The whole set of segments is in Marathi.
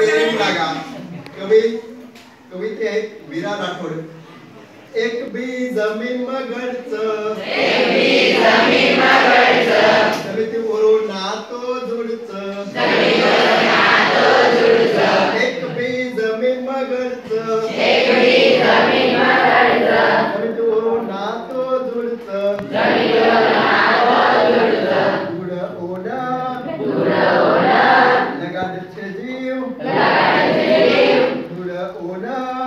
स्पेलिंग लागा। कवी कविते आहेत वीरा राठोड. एक बी जमीन मगडच एक बी जमीन मगड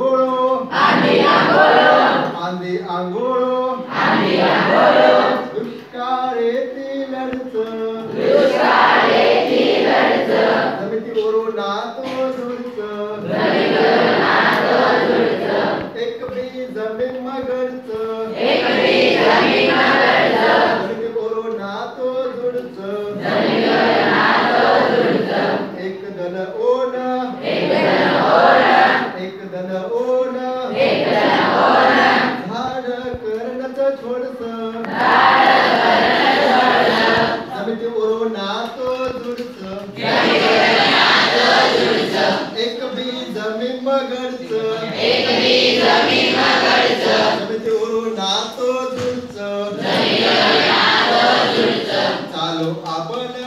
anguro. And the anguro. And the anguro. आपण